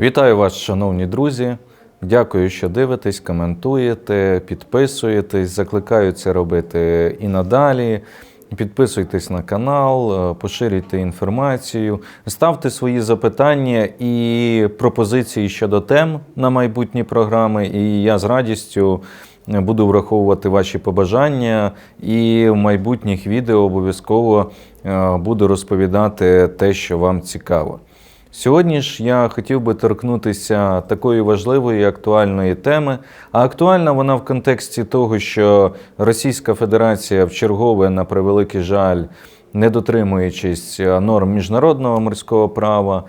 Вітаю вас, шановні друзі. Дякую, що дивитесь, коментуєте, підписуєтесь. Закликаю це робити і надалі. Підписуйтесь на канал, е, поширюйте інформацію, ставте свої запитання і пропозиції щодо тем на майбутні програми. І я з радістю е, буду враховувати ваші побажання. І в майбутніх відео обов'язково е, буду розповідати те, що вам цікаво. Сьогодні ж я хотів би торкнутися такої важливої актуальної теми. А актуальна вона в контексті того, що Російська Федерація в чергове, на превеликий жаль, не дотримуючись норм міжнародного морського права,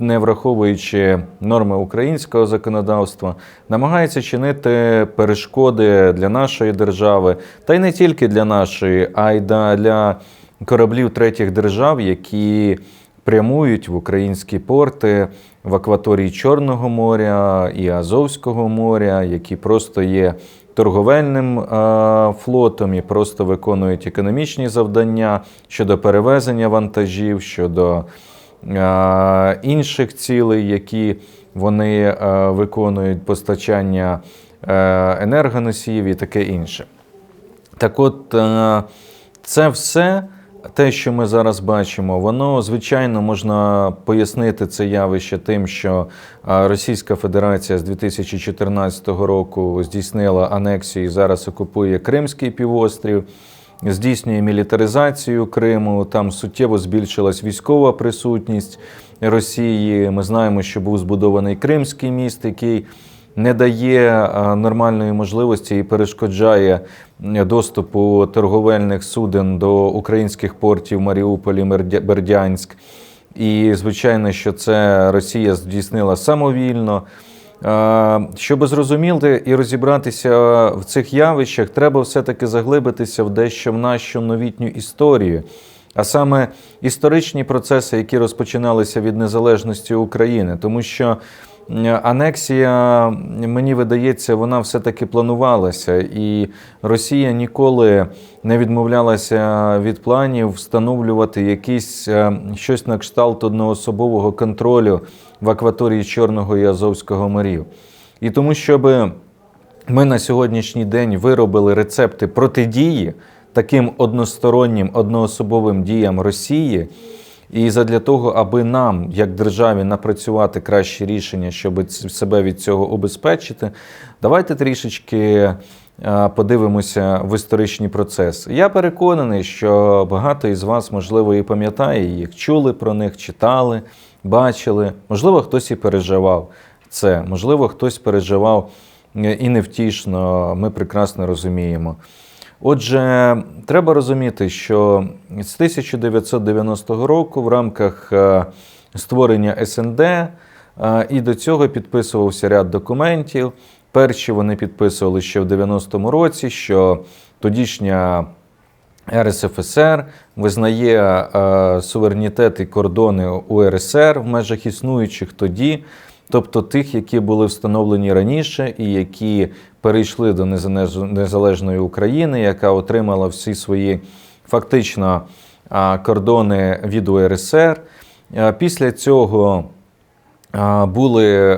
не враховуючи норми українського законодавства, намагається чинити перешкоди для нашої держави, та й не тільки для нашої, а й для кораблів третіх держав, які прямують в українські порти в акваторії Чорного моря і Азовського моря, які просто є торговельним е, флотом і просто виконують економічні завдання щодо перевезення вантажів, щодо е, інших цілей, які вони е, виконують, постачання енергоносіїв і таке інше. Так от, це все, те, що ми зараз бачимо, воно, звичайно, можна пояснити це явище тим, що е, Російська Федерація з 2014 року здійснила анексію і зараз окупує Кримський півострів. Здійснює мілітаризацію Криму, там суттєво збільшилась військова присутність Росії. Ми знаємо, що був збудований Кримський міст, який не дає нормальної можливості і перешкоджає е, доступу торговельних суден до українських портів Маріуполі, Бердянськ. І звичайно, що це Росія здійснила самовільно. Е, Щоб зрозуміти і розібратися в цих явищах, треба все-таки заглибитися в дещо в нашу новітню історію. А саме історичні процеси, які розпочиналися від незалежності України, тому що анексія, мені видається, вона все-таки планувалася, і Росія ніколи не відмовлялася від планів встановлювати якісь е, щось на кшталт одноособового контролю в акваторії Чорного і Азовського морів. І тому, щоб ми на сьогоднішній день виробили рецепти протидії таким одностороннім одноособовим діям Росії. І задля того, аби нам, як державі, напрацювати кращі рішення, щоб себе від цього обезпечити, давайте трішечки е, подивимося в історичні процеси. Я переконаний, що багато із вас, можливо, і пам'ятає їх, чули про них, читали, бачили. Можливо, хтось і переживав це, можливо, хтось переживав е, і невтішно, ми прекрасно розуміємо. Отже, треба розуміти, що з 1990 року в рамках е, створення СНД е, і до цього підписувався ряд документів. Перші вони підписували ще в 90-му році, що тодішня РСФСР визнає е, суверенітет і кордони УРСР в межах існуючих тоді, тобто тих, які були встановлені раніше і які перейшли до незалежної України, яка отримала всі свої фактично кордони від УРСР. Після цього Були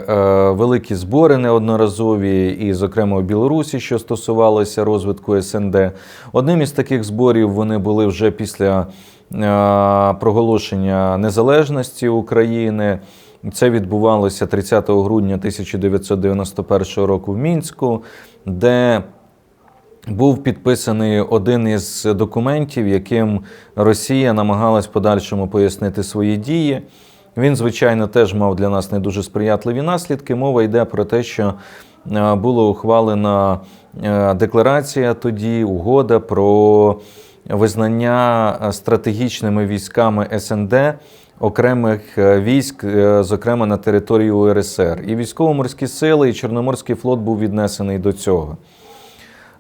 великі збори неодноразові, і, зокрема, у Білорусі, що стосувалося розвитку СНД. Одним із таких зборів вони були вже після проголошення незалежності України. Це відбувалося 30 грудня 1991 року в Мінську, де був підписаний один із документів, яким Росія намагалась подальшому пояснити свої дії. Він, звичайно, теж мав для нас не дуже сприятливі наслідки. Мова йде про те, що е, була ухвалена е, декларація тоді, угода про визнання е, стратегічними військами СНД окремих е, військ, е, зокрема на території УРСР. І військово-морські сили, і Чорноморський флот був віднесений до цього.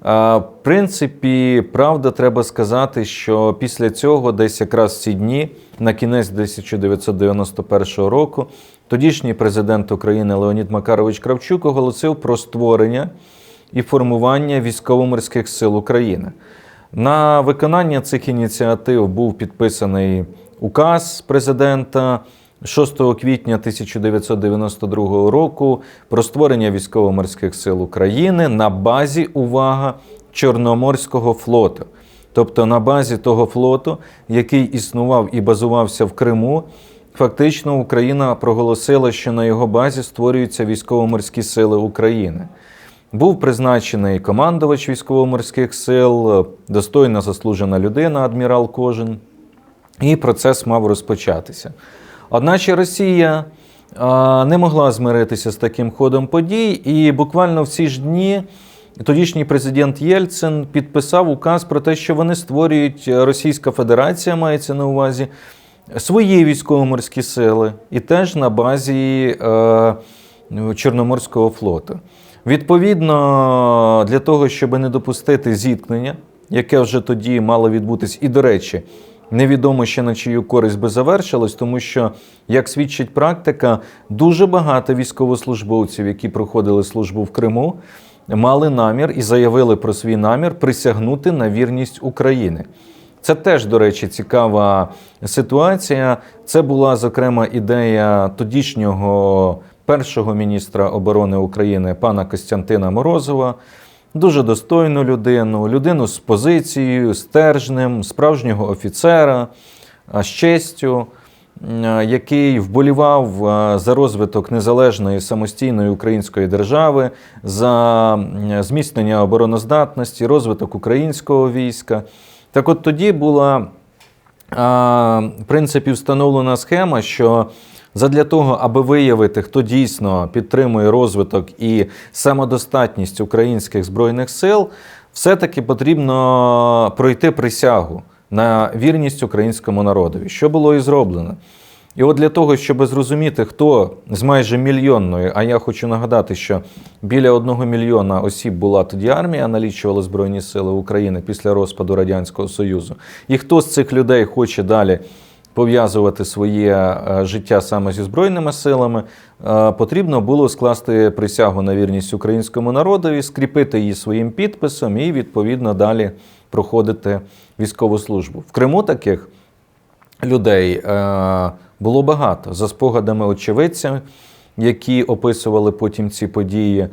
В принципі, правда, треба сказати, що після цього, десь якраз в ці дні, на кінець 1991 року, тодішній президент України Леонід Макарович Кравчук оголосив про створення і формування військово-морських сил України. На виконання цих ініціатив був підписаний указ президента 6 квітня 1992 року про створення військово-морських сил України на базі увага Чорноморського флоту. Тобто на базі того флоту, який існував і базувався в Криму, фактично Україна проголосила, що на його базі створюються військово-морські сили України. Був призначений командувач військово-морських сил, достойна заслужена людина, адмірал Кожин, і процес мав розпочатися. Одначе Росія не могла змиритися з таким ходом подій, і буквально в ці ж дні тодішній президент Єльцин підписав указ про те, що вони створюють Російська Федерація, мається на увазі, свої військово-морські сили, і теж на базі е, Чорноморського флоту. Відповідно, для того, щоб не допустити зіткнення, яке вже тоді мало відбутись, і, до речі, невідомо ще на чию користь би завершилось, тому що, як свідчить практика, дуже багато військовослужбовців, які проходили службу в Криму, мали намір і заявили про свій намір присягнути на вірність України. Це теж, до речі, цікава ситуація. Це була зокрема ідея тодішнього першого міністра оборони України пана Костянтина Морозова. Дуже достойну людину, людину з позицією, стержнем, справжнього офіцера, з честю, який вболівав за розвиток незалежної самостійної української держави, за зміцнення обороноздатності, розвиток українського війська. Так от тоді була в принципі встановлена схема, що задля того, аби виявити, хто дійсно підтримує розвиток і самодостатність українських збройних сил, все-таки потрібно пройти присягу на вірність українському народові, що було і зроблено. І от для того, щоб зрозуміти, хто з майже мільйонної, а я хочу нагадати, що біля одного мільйона осіб була тоді армія, налічувала Збройні Сили України після розпаду Радянського Союзу, і хто з цих людей хоче далі пов'язувати своє е, життя саме зі Збройними силами, е, потрібно було скласти присягу на вірність українському народові, скріпити її своїм підписом і, відповідно, далі проходити військову службу. В Криму таких людей е, було багато за спогадами очевидців, які описували потім ці події.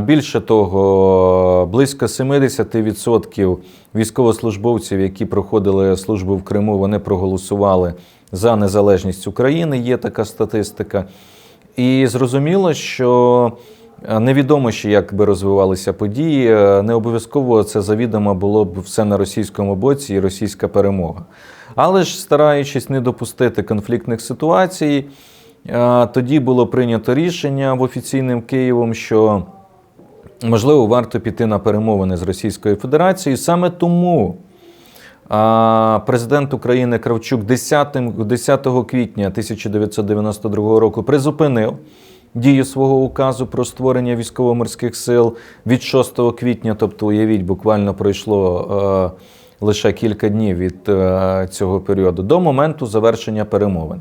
Більше того, близько 70% військовослужбовців, які проходили службу в Криму, вони проголосували за незалежність України. Є така статистика. І зрозуміло, що е, невідомо ще, як би розвивалися події. Е, Не обов'язково це завідомо було б все на російському боці і російська перемога. Але ж стараючись не допустити конфліктних ситуацій, тоді було прийнято рішення в офіційним Києвом, що можливо варто піти на перемовини з Російською Федерацією. Саме тому президент України Кравчук 10, 10 квітня 1992 року призупинив дію свого указу про створення військово-морських сил від 6 квітня, тобто, уявіть, буквально пройшло лише кілька днів від цього періоду до моменту завершення перемовин.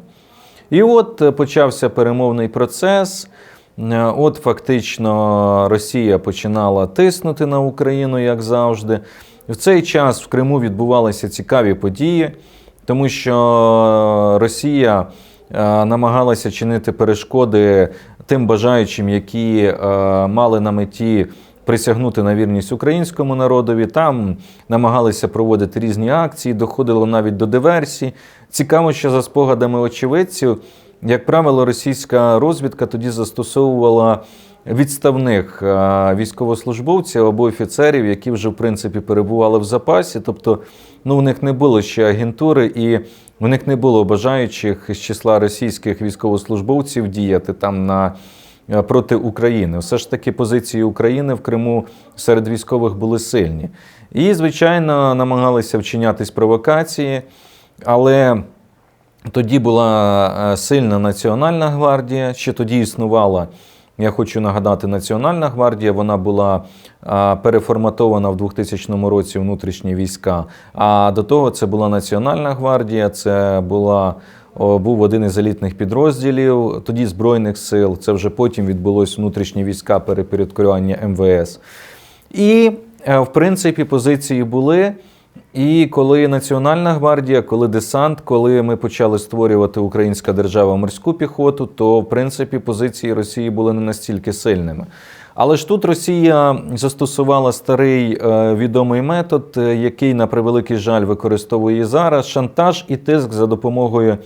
І от е, почався перемовний процес. Е, От фактично Росія починала тиснути на Україну, як завжди. В цей час в Криму відбувалися цікаві події, тому що Росія е, намагалася чинити перешкоди тим бажаючим, які мали на меті присягнути на вірність українському народові. Там намагалися проводити різні акції, доходило навіть до диверсій. Цікаво, що за спогадами очевидців, як правило, російська розвідка тоді застосовувала відставних військовослужбовців або офіцерів, які вже в принципі перебували в запасі. Тобто, ну у них не було ще агентури, і у них не було бажаючих з числа російських військовослужбовців діяти там на проти України. Все ж таки позиції України в Криму серед військових були сильні. І, звичайно, намагалися вчинятись провокації, але тоді була е, сильна Національна гвардія, ще тоді існувала. Я хочу нагадати, Національна гвардія вона була а, переформатована в 2000 році внутрішні війська. А до того це була Національна гвардія, це була, був один із елітних підрозділів, тоді Збройних сил. Це вже потім відбулось внутрішні війська перепорядкування МВС. І, е, в принципі, позиції були. І коли Національна гвардія, коли десант, коли ми почали створювати Українська держава морську піхоту, то в принципі позиції Росії були не настільки сильними. Але ж тут Росія застосувала старий е, відомий метод, е, який на превеликий жаль використовує зараз шантаж і тиск за допомогою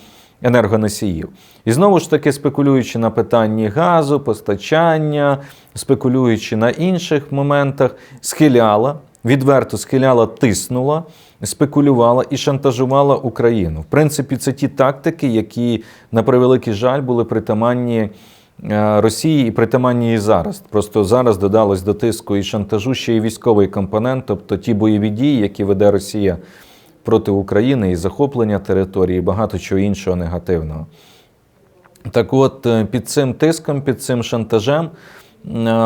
енергоносіїв. І знову ж таки, спекулюючи на питанні газу, постачання, спекулюючи на інших моментах, схиляла, відверто схиляла, тиснула, спекулювала і шантажувала Україну. В принципі, це ті тактики, які, на превеликий жаль, були притаманні. Е, Росії і притаманні і зараз. Просто зараз додалось до тиску і шантажу ще й військовий компонент, тобто ті бойові дії, які веде Росія проти України, і захоплення території, і багато чого іншого негативного. Так от, е, під цим тиском, під цим шантажем е,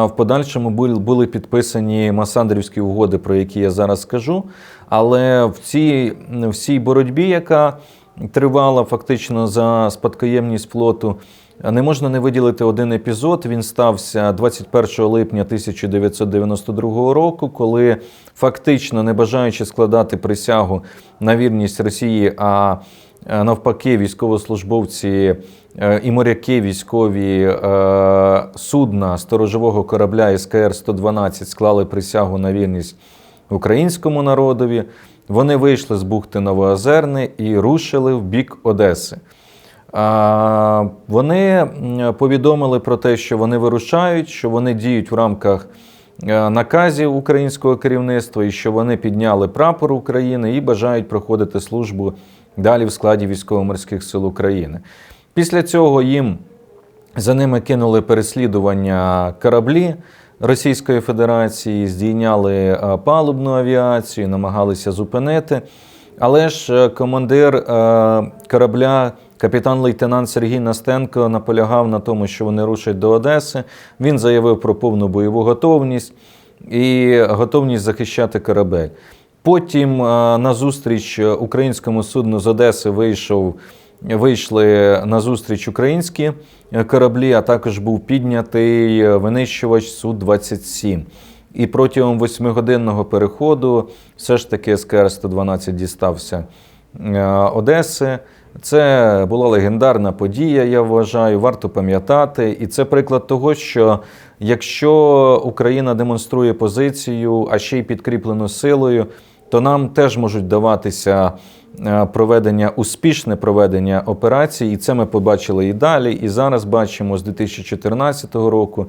в подальшому були підписані Масандрівські угоди, про які я зараз скажу. Але в цій всій боротьбі, яка тривала фактично за спадкоємність флоту, не можна не виділити один епізод. Він стався 21 липня 1992 року, коли фактично, не бажаючи складати присягу на вірність Росії, а навпаки, військовослужбовці е, і моряки військові е, судна сторожового корабля СКР-112 склали присягу на вірність українському народові. Вони вийшли з бухти Новоозерне і рушили в бік Одеси. Вони повідомили про те, що вони вирушають, що вони діють в рамках е, наказів українського керівництва і що вони підняли прапор України і бажають проходити службу далі в складі військово-морських сил України. Після цього їм за ними кинули переслідування кораблі Російської Федерації, здійняли е, палубну авіацію, намагалися зупинити. Але ж е, командир корабля, капітан-лейтенант Сергій Настенко, наполягав на тому, що вони рушать до Одеси. Він заявив про повну бойову готовність і готовність захищати корабель. Потім е, на зустріч українському судну з Одеси вийшов. Вийшли на зустріч українські кораблі, а також був піднятий винищувач Су-27. І протягом восьмигодинного переходу все ж таки СКР-112 дістався е, Одеси. Це була легендарна подія, я вважаю, варто пам'ятати. І це приклад того, що якщо Україна демонструє позицію, а ще й підкріплену силою, то нам теж можуть даватися е, проведення, успішне проведення операцій, і це ми побачили і далі. І зараз бачимо з 2014 року,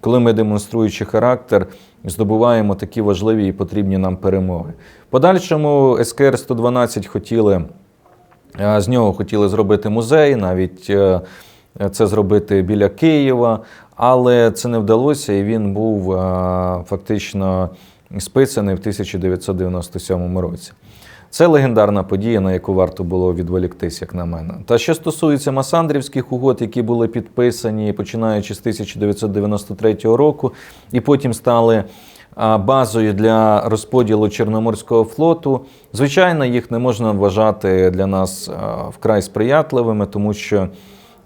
коли ми, демонструючи характер, здобуваємо такі важливі і потрібні нам перемоги. Подальшому СКР 112 хотіли. З нього хотіли зробити музей, навіть е, це зробити біля Києва, але це не вдалося, і він був е, фактично списаний в 1997 році. Це легендарна подія, на яку варто було відволіктись, як на мене. Та що стосується Масандрівських угод, які були підписані починаючи з 1993 року, і потім стали базою для розподілу Чорноморського флоту. Звичайно, їх не можна вважати для нас вкрай сприятливими, тому що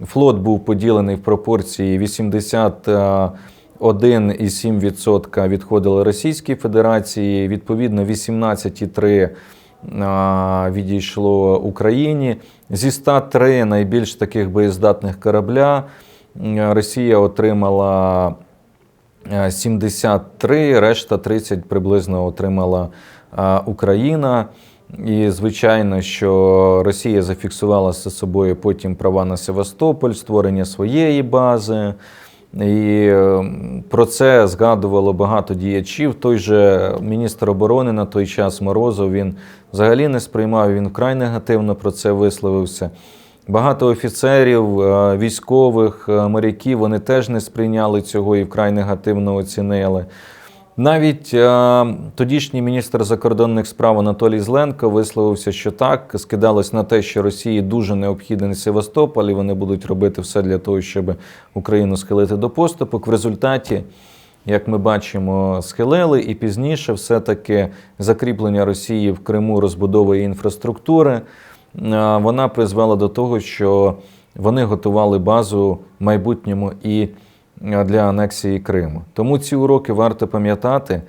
флот був поділений в пропорції 80. а, 1,7% відходили Російській Федерації, відповідно 18,3% відійшло Україні. Зі 103 найбільш таких боєздатних корабля Росія отримала 73, решта 30 приблизно отримала Україна. І звичайно, що Росія зафіксувала за собою потім права на Севастополь, створення своєї бази. І е, про це згадувало багато діячів. Той же міністр оборони на той час Морозов він взагалі не сприймав, він вкрай негативно про це висловився. Багато офіцерів, е, військових, е, моряків вони теж не сприйняли цього і вкрай негативно оцінили. Навіть е, тодішній міністр закордонних справ Анатолій Зленко висловився, що так скидалось на те, що Росії дуже необхідний Севастополь, і вони будуть робити все для того, щоб Україну схилити до поступок. В результаті, як ми бачимо, схилили, і пізніше все-таки закріплення Росії в Криму розбудови інфраструктури. Вона призвела до того, що вони готували базу в майбутньому і для анексії Криму. Тому ці уроки варто пам'ятати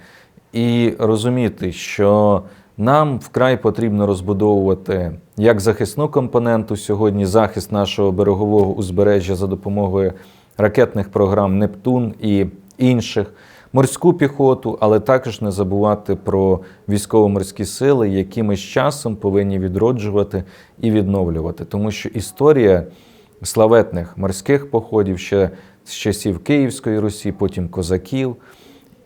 і розуміти, що Нам вкрай потрібно розбудовувати як захисну компоненту сьогодні, захист нашого берегового узбережжя за допомогою ракетних програм Нептун і інших, морську піхоту, але також не забувати про військово-морські сили, які ми з часом повинні відроджувати і відновлювати. Тому що історія славетних морських походів ще з часів Київської Русі, потім козаків.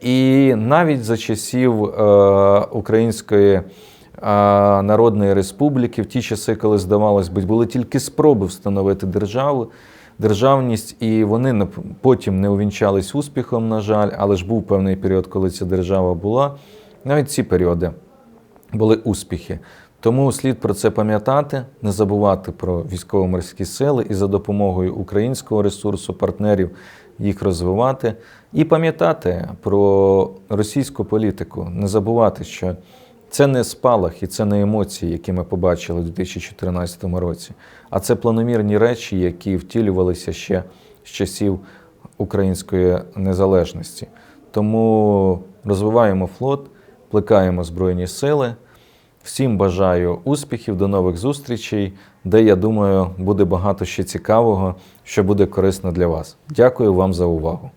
І навіть за часів е, Української е, Народної Республіки, в ті часи, коли здавалось би, були тільки спроби встановити державу, державність, і вони не- потім не увінчались успіхом, на жаль, але ж був певний період, коли ця держава була. Навіть ці періоди були успіхи. Тому слід про це пам'ятати, не забувати про військово-морські сили і за допомогою українського ресурсу, партнерів їх розвивати, і пам'ятати про російську політику, не забувати, що це не спалах і це не емоції, які ми побачили у 2014 році, а це планомірні речі, які втілювалися ще з часів української незалежності. Тому розвиваємо флот, плекаємо Збройні сили. Всім бажаю успіхів, до нових зустрічей, де я думаю, буде багато ще цікавого, що буде корисно для вас. Дякую вам за увагу.